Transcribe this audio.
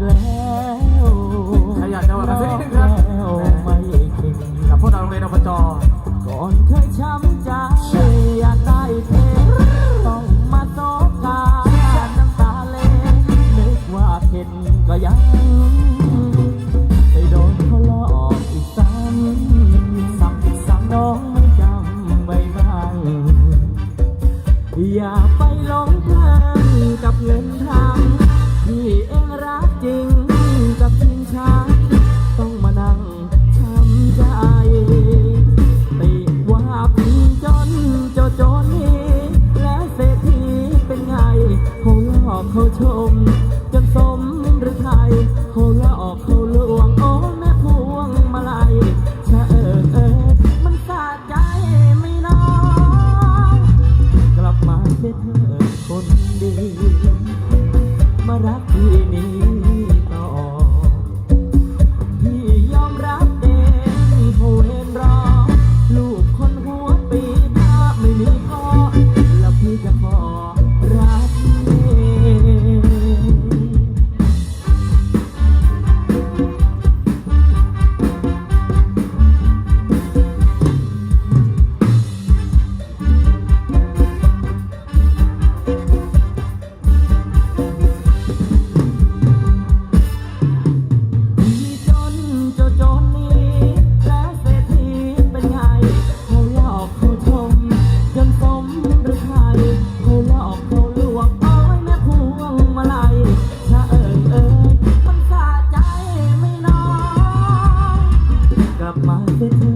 แอยากจะมาสักนิดนึงครับ ไม่เข็กับพวกเราโรงเรียนอบจก่อนเคยช้ำใจอยากได้เพลงต้องมาโซกาฉัน้ำตาเล่นึกว่าเห็นก็ยังไปโดนเขาหลออีกซ้ำซ้ำซ้ำน้องไม่จำไว้บ้งอย่าไปลงเพลินกับเงิน เขาหลอกเขาชม จนสมหรือไทยเขาหลอกเขาลวงโอ้แม่พวงมาลัยชะเอิงเอิงมันสาใจไม่น้องกลับมาเสียเธคนดี มารักที่นี้ต่อ up my fifth